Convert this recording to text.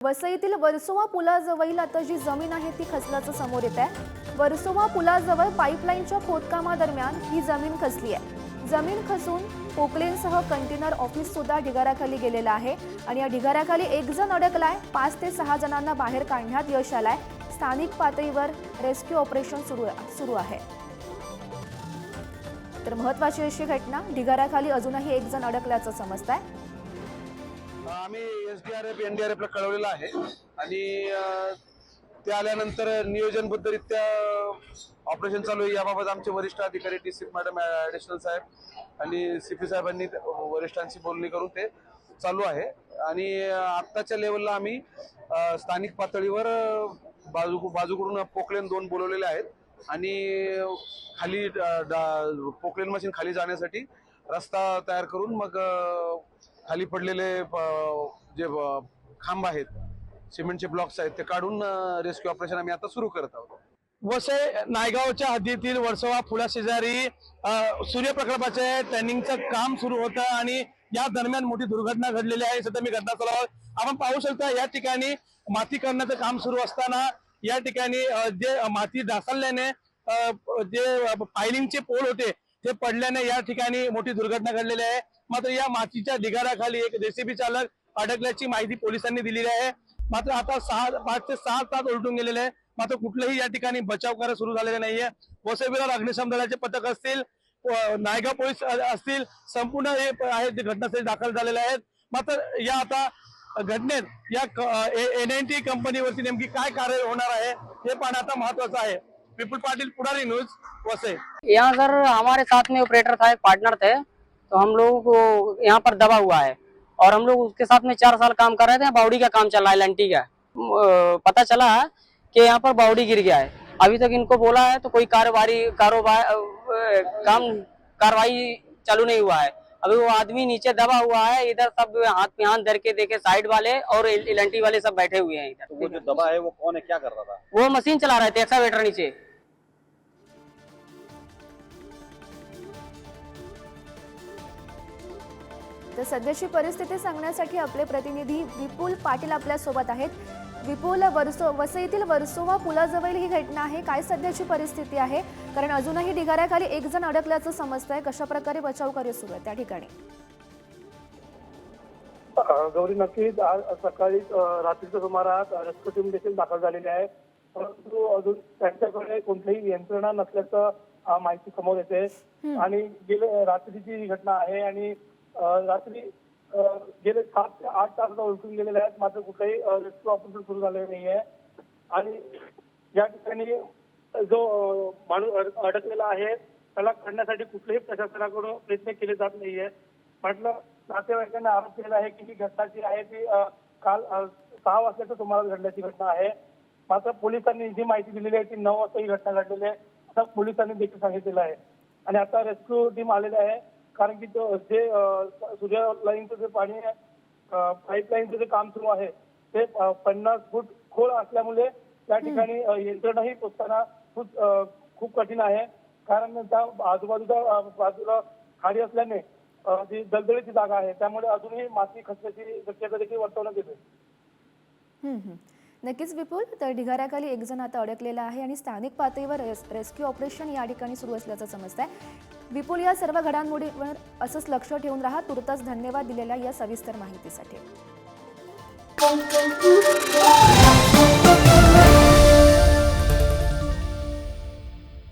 वसईतील वर्सोवा पुलाजवळील आता जी जमीन आहे ती खचल्याचं समोर येत आहे वर्सोवा पुलाजवळ पाईपलाईनच्या खोदकामादरम्यान ही जमीन खचली आहे जमीन खचून पोकलेनसह कंटेनर ऑफिस सुद्धा ढिगाऱ्याखाली गेलेलं आहे आणि या ढिगाऱ्याखाली एक जण अडकलाय. पाच ते सहा जणांना बाहेर काढण्यात यश आलाय. स्थानिक पातळीवर रेस्क्यू ऑपरेशन सुरू सुरू आहे. तर महत्वाची अशी घटना ढिगाऱ्याखाली अजूनही एक जण अडकल्याचं समजत आहे आम्ही S D R F N D R एफला कळवलेलं आहे. आणि ते आल्यानंतर नियोजनबद्धरित्या ऑपरेशन चालू आहे. याबाबत आमचे वरिष्ठ अधिकारी डी सी मॅडम ॲडिशनल साहेब आणि सी पी साहेबांनी वरिष्ठांशी बोलणी करून ते चालू आहे. आणि आत्ताच्या लेवलला आम्ही स्थानिक पातळीवर बाजू बाजूकडून पोकलेन दोन बोलवलेले आहेत. आणि खाली डा- पोकलेन मशीन खाली जाण्यासाठी रस्ता तयार करून मग खाली पडलेले जे खांब आहेत सिमेंटचे ब्लॉक्स आहेत ते काढून रेस्क्यू ऑपरेशन आम्ही आता सुरू करत आहोत. वसई नायगावच्या हद्दीतील वर्सोवा फुला शेजारी सूर्यप्रकल्पाचे ट्रेनिंगचं काम सुरू होतं आणि या दरम्यान मोठी दुर्घटना घडलेली आहे. सध्या मी घटनास्थळावर आपण पाहू शकता या ठिकाणी माती करण्याचं काम सुरू असताना या ठिकाणी जे माती ढासळल्याने जे पायलिंगचे पोल होते ते पडल्याने या ठिकाणी मोठी दुर्घटना घडलेली आहे. मात्र या मातीच्या ढिगाराखाली एक जेसीबी चालक अडकल्याची माहिती पोलिसांनी दिलेली आहे. मात्र आता सहा पाच ते सहा तास उलटून गेलेले आहे. मात्र कुठलंही या ठिकाणी बचाव कार्य सुरू झालेले नाहीये. वसई अग्निशम दलाचे पथक असतील नायगाव पोलीस असतील संपूर्ण हे आहेत ते घटनास्थळी दाखल झालेले आहेत. मात्र या आता घटनेत या एन एन टी कंपनीवरती नेमकी काय कार्य होणार आहे हे पाहणं आता महत्वाचं आहे. विपुल पाटील पुढारी न्यूज़ वसई यहाँ सर, हमारे साथ में ऑपरेटर था, एक पार्टनर थे तो हम लोग को यहाँ पर दबा हुआ है। और हम लोग उसके साथ में चार साल काम कर रहे थे बाउडी का काम चल रहा है लंटी का। पता चला कि यहाँ पर बाउडी गिर गया है। अभी तक इनको बोला है तो कोई कारोबारी कारोबार काम, कार्रवाई चालू नहीं हुआ है। अभी वो आदमी नीचे दबा हुआ है इधर सब हाथ में हाथ धर के देखे साइड वाले और लंटी वाले सब बैठे हुए हैं वो इधर जो दबा है वो कौन है? क्या कर रहा था? वो मशीन चला रहे थे एक्सावेटर नीचे। तर सध्याची परिस्थिती सांगण्यासाठी आपले प्रतिनिधी विपुल पाटील आपल्यासोबत आहेत. विपुल वर्सो वसईतील वर्सोवा पुलाजवळ ही घटना आहे. काय सध्याची परिस्थिती आहे? कारण अजूनही ढिगाऱ्याखाली एक जण अडकल्याचं समजतंय. कशा प्रकारे बचाव कार्य सुरू आहे त्या ठिकाणी? गौरी नक्कीच आज सकाळी रात्रीच्या सुमारास रेस्क्यू टीम देखील दाखल झालेली आहे. परंतु अजून त्यांच्याकडे कोणतीही यंत्रणा नसल्याचं माहिती समोर येते. आणि गेले रात्रीची ही घटना आहे आणि रात्री गेले सात ते आठ तास उलटून गेलेले आहेत. मात्र कुठलाही रेस्क्यू ऑपरेशन सुरू झालेलं नाही आहे आणि या ठिकाणी जो माणूस अडकलेला आहे त्याला काढण्यासाठी कुठल्याही प्रशासनाकडून प्रयत्न केले जात नाहीये. म्हटलं नातेवाईकांनी आरोप केला आहे की ही घटना जी आहे ती काल सहा वाजताच्या सुमारास घडल्याची घटना आहे. मात्र पोलिसांनी जी माहिती दिलेली आहे ती नऊ वाजता ही घटना घडलेली आहे. असं पोलिसांनी देखील सांगितलेलं आहे. आणि आता रेस्क्यू टीम आलेली आहे. कारण की तो जे सूर्य लाईनचं जे पाणी आहे पाईपलाईनचं जे काम सुरू आहे ते पन्नास फूट खोल असल्यामुळे त्या ठिकाणी यंत्रणाही पोचताना खूप खूप कठीण आहे. कारण त्या आजूबाजूच्या बाजूला खाडी असल्याने जी दलदलीची जागा आहे. त्यामुळे अजूनही माती खचण्याची शक्यता देखील वर्तवण्यात येते. नक्कीच विपुल. तर ढिगाऱ्याखाली एक जण आता अडकलेला आहे आणि स्थानिक पातळीवर रेस रेस्क्यू ऑपरेशन या ठिकाणी सुरू असल्याचं समजत आहे विपुल या सर्व घडामोडीवर असंच लक्ष ठेवून राहा. तुर्तास धन्यवाद दिलेल्या या सविस्तर माहितीसाठी.